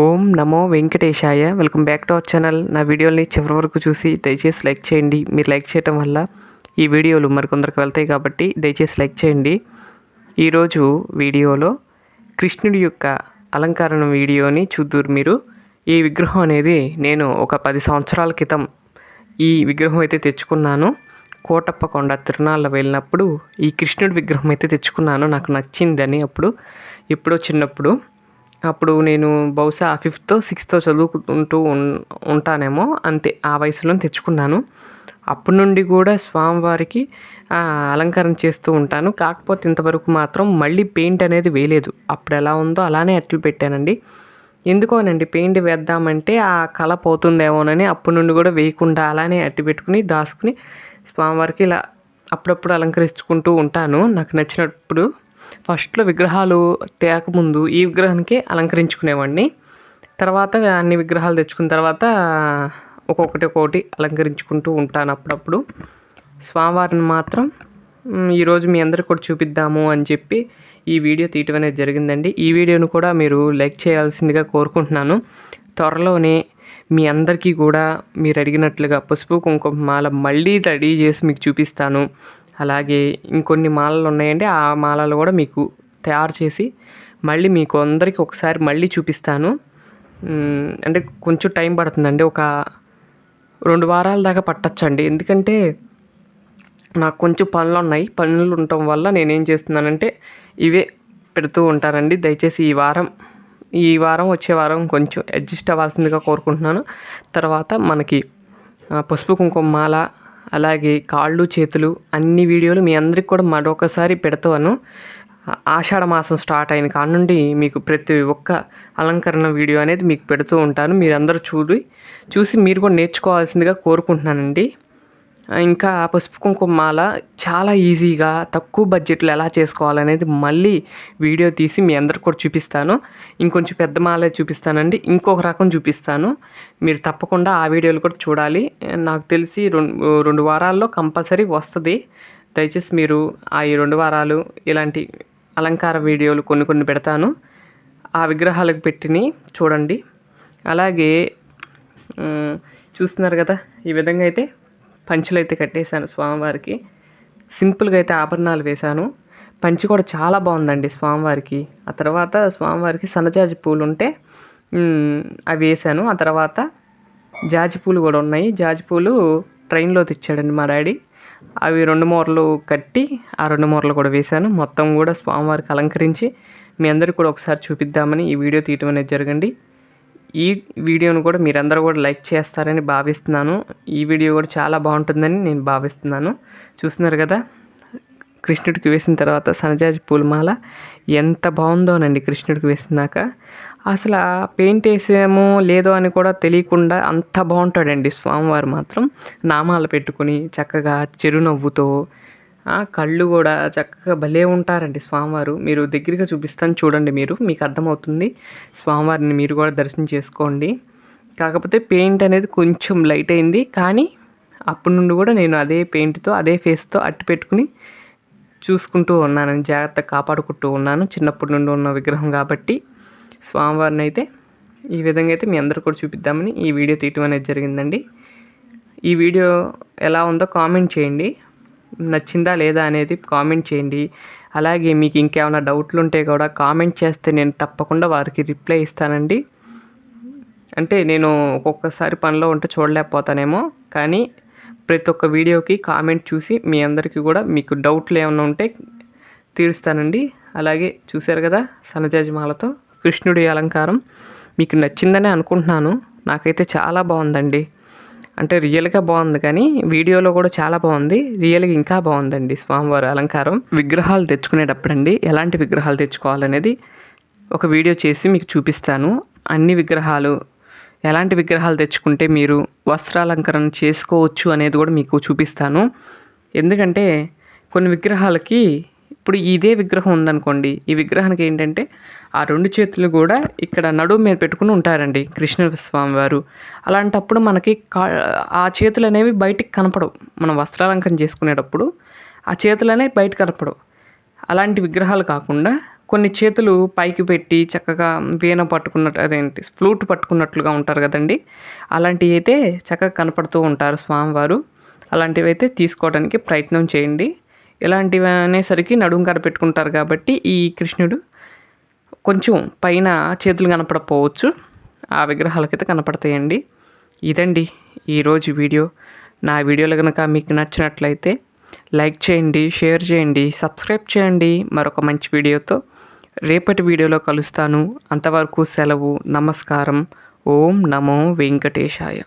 ఓం నమో వెంకటేశాయ. Welcome back to our channel. నా వీడియోని చివరి వరకు చూసి దయచేసి లైక్ చేయండి. మీరు లైక్ చేయటం వల్ల ఈ వీడియోలు మరికొందరికి వెళ్తాయి కాబట్టి దయచేసి లైక్ చేయండి. ఈరోజు వీడియోలో కృష్ణుడి యొక్క అలంకరణ వీడియోని చూద్దూరు మీరు. ఈ విగ్రహం అనేది నేను ఒక పది సంవత్సరాల క్రితం ఈ విగ్రహం అయితే తెచ్చుకున్నాను. కోటప్ప కొండ తిరునాళ్ళ వెళ్ళినప్పుడు ఈ కృష్ణుడి విగ్రహం అయితే తెచ్చుకున్నాను. నాకు నచ్చిందని అప్పుడు ఎప్పుడో చిన్నప్పుడు. అప్పుడు నేను బహుశా ఫిఫ్త్ సిక్స్త్ చదువుకుంటూ ఉం ఉంటానేమో అంతే ఆ వయసులో తెచ్చుకున్నాను. అప్పటి నుండి కూడా స్వామివారికి అలంకారం అలంకరణ చేస్తూ ఉంటాను. కాకపోతే ఇంతవరకు మాత్రం మళ్ళీ పెయింట్ అనేది వేయలేదు. అప్పుడు ఎలా ఉందో అలానే అట్లు పెట్టానండి. ఎందుకోనండి పెయింట్ వేద్దామంటే ఆ కళ పోతుందేమోనని అప్పటి నుండి కూడా వేయకుండా అలానే అట్టి పెట్టుకుని దాచుకుని స్వామివారికి ఇలా అప్పుడప్పుడు అలంకరించుకుంటూ ఉంటాను. నాకు నచ్చినప్పుడు ఫస్ట్లో విగ్రహాలు తేకముందు ఈ విగ్రహానికి అలంకరించుకునేవాడిని. తర్వాత అన్ని విగ్రహాలు తెచ్చుకున్న తర్వాత ఒక్కొక్కటి ఒక్కొక్కటి అలంకరించుకుంటూ ఉంటాను అప్పుడప్పుడు. స్వామివారిని మాత్రం ఈరోజు మీ అందరికి కూడా చూపిద్దాము అని చెప్పి ఈ వీడియో తీయటం అనేది జరిగిందండి. ఈ వీడియోను కూడా మీరు లైక్ చేయాల్సిందిగా కోరుకుంటున్నాను. త్వరలోనే మీ అందరికీ కూడా మీరు అడిగినట్లుగా పసుపు కుంకుమ మాల మళ్ళీ రెడీ చేసి మీకు చూపిస్తాను. అలాగే ఇంకొన్ని మాలలు ఉన్నాయండి. ఆ మాలలు కూడా మీకు తయారు చేసి మళ్ళీ మీకు అందరికీ ఒకసారి మళ్ళీ చూపిస్తాను. అంటే కొంచెం టైం పడుతుందండి. ఒక రెండు వారాల దాకా పట్టచ్చండి. ఎందుకంటే నాకు కొంచెం పనులు ఉన్నాయి. పనులు ఉండటం వల్ల నేనేం చేస్తున్నానంటే ఇవే పెడుతూ ఉంటానండి. దయచేసి ఈ వారం ఈ వారం వచ్చే వారం కొంచెం అడ్జస్ట్ అవ్వాల్సిందిగా కోరుకుంటున్నాను. తర్వాత మనకి పసుపు కుంకుమ మాల అలాగే కాళ్ళు చేతులు అన్ని వీడియోలు మీ అందరికి కూడా మరొకసారి పెడతాను. ఆషాఢ మాసం స్టార్ట్ అయిన కాడ నుండి మీకు ప్రతి ఒక్క అలంకరణ వీడియో అనేది మీకు పెడుతూ ఉంటాను. మీరందరూ చూడి చూసి మీరు కూడా నేర్చుకోవాల్సిందిగా కోరుకుంటున్నానండి. ఇంకా పసుపు కుంకుమ మాల చాలా ఈజీగా తక్కువ బడ్జెట్లో ఎలా చేసుకోవాలనేది మళ్ళీ వీడియో తీసి మీ అందరికి కూడా చూపిస్తాను. ఇంకొంచెం పెద్ద మాలే చూపిస్తానండి. ఇంకొక రకం చూపిస్తాను. మీరు తప్పకుండా ఆ వీడియోలు కూడా చూడాలి. నాకు తెలిసి రెండు రెండు వారాల్లో కంపల్సరీ వస్తుంది. దయచేసి మీరు ఆ ఈ రెండు వారాలు ఇలాంటి అలంకార వీడియోలు కొన్ని కొన్ని పెడతాను. ఆ విగ్రహాలకు పెట్టిని చూడండి. అలాగే చూస్తున్నారు కదా ఈ విధంగా అయితే పంచులు అయితే కట్టేశాను స్వామివారికి. సింపుల్గా అయితే ఆభరణాలు వేశాను. పంచి కూడా చాలా బాగుందండి స్వామివారికి. ఆ తర్వాత స్వామివారికి సన్నజాజి పూలు ఉంటే అవి వేసాను ఆ తర్వాత జాజి పూలు కూడా ఉన్నాయి. జాజి పూలు ట్రైన్లో తెచ్చాడండి మా డాడీ. అవి రెండు మూరలు కట్టి ఆ రెండు మూరలు కూడా వేశాను. మొత్తం కూడా స్వామివారికి అలంకరించి మీ అందరికి కూడా ఒకసారి చూపిద్దామని ఈ వీడియో తీయటం అనేది జరగండి. ఈ వీడియోను కూడా మీరందరూ కూడా లైక్ చేస్తారని భావిస్తున్నాను. ఈ వీడియో కూడా చాలా బాగుంటుందని నేను భావిస్తున్నాను. చూస్తున్నారు కదా? కృష్ణుడికి వేసిన తర్వాత సనజాజి పూలమాల ఎంత బాగుందోనండి కృష్ణుడికి వేసినాక. అసలు ఆ పెయింట్ వేసామో లేదో అని కూడా తెలియకుండా అంత బాగుంటాడండి స్వామివారు మాత్రం. నామాలు పెట్టుకుని చక్కగా చిరునవ్వుతో కళ్ళు కూడా చక్కగా భలే ఉంటారండి స్వామివారు. మీరు దగ్గరగా చూపిస్తాను చూడండి మీరు మీకు అర్థమవుతుంది. స్వామివారిని మీరు కూడా దర్శనం చేసుకోండి. కాకపోతే పెయింట్ అనేది కొంచెం లైట్ అయింది కానీ అప్పటి నుండి కూడా నేను అదే పెయింట్తో అదే ఫేస్తో అట్టు పెట్టుకుని చూసుకుంటూ ఉన్నాను జాగ్రత్తగా కాపాడుకుంటూ ఉన్నాను చిన్నప్పటి నుండి ఉన్న విగ్రహం కాబట్టి. స్వామివారిని అయితే ఈ విధంగా అయితే మీ అందరు కూడా చూపిద్దామని ఈ వీడియో తీయటం అనేది జరిగిందండి. ఈ వీడియో ఎలా ఉందో కామెంట్ చేయండి. నచ్చిందా లేదా అనేది కామెంట్ చేయండి. అలాగే మీకు ఇంకేమైనా డౌట్లు ఉంటే కూడా కామెంట్ చేస్తే నేను తప్పకుండా వారికి రిప్లై ఇస్తానండి. అంటే నేను ఒక్కొక్కసారి పనిలో ఉంటే చూడలేకపోతానేమో కానీ ప్రతి ఒక్క వీడియోకి కామెంట్ చూసి మీ అందరికీ కూడా మీకు డౌట్లు ఏమైనా ఉంటే తీరుస్తానండి. అలాగే చూశారు కదా సన్నజాజి కృష్ణుడి అలంకారం. మీకు నచ్చిందని అనుకుంటున్నాను. నాకైతే చాలా బాగుందండి. అంటే రియల్గా బాగుంది కానీ వీడియోలో కూడా చాలా బాగుంది రియల్గా ఇంకా బాగుందండి స్వామివారి అలంకారం. విగ్రహాలు తెచ్చుకునేటప్పుడు అండి ఎలాంటి విగ్రహాలు తెచ్చుకోవాలనేది ఒక వీడియో చేసి మీకు చూపిస్తాను. అన్ని విగ్రహాలు ఎలాంటి విగ్రహాలు తెచ్చుకుంటే మీరు వస్త్రాలంకరణ చేసుకోవచ్చు అనేది కూడా మీకు చూపిస్తాను. ఎందుకంటే కొన్ని విగ్రహాలకి ఇప్పుడు ఇదే విగ్రహం ఉందనుకోండి ఈ విగ్రహానికి ఏంటంటే ఆ రెండు చేతులు కూడా ఇక్కడ నడుము మీద పెట్టుకుని ఉంటారండి కృష్ణ స్వామి వారు అలాంటప్పుడు మనకి కా ఆ చేతులు అనేవి బయటికి కనపడవు. మనం వస్త్రాలంకరణ చేసుకునేటప్పుడు ఆ చేతులు అనేవి బయట కనపడవు. అలాంటి విగ్రహాలు కాకుండా కొన్ని చేతులు పైకి పెట్టి చక్కగా వీణ పట్టుకున్నట్టు అదేంటి ఫ్లూట్ పట్టుకున్నట్లుగా ఉంటారు కదండి. అలాంటివి అయితే చక్కగా కనపడుతూ ఉంటారు స్వామివారు. అలాంటివి అయితే తీసుకోవడానికి ప్రయత్నం చేయండి. ఇలాంటివి అనేసరికి నడుము కడ పెట్టుకుంటారు కాబట్టి ఈ కృష్ణుడు కొంచెం పైన చేతులు కనపడకపోవచ్చు ఆ విగ్రహాలకైతే కనపడతాయండి. ఇదండి ఈరోజు వీడియో. నా వీడియోలు కనుక మీకు నచ్చినట్లయితే లైక్ చేయండి షేర్ చేయండి సబ్స్క్రైబ్ చేయండి. మరొక మంచి వీడియోతో రేపటి వీడియోలో కలుస్తాను. అంతవరకు సెలవు నమస్కారం. ఓం నమో వెంకటేశాయ.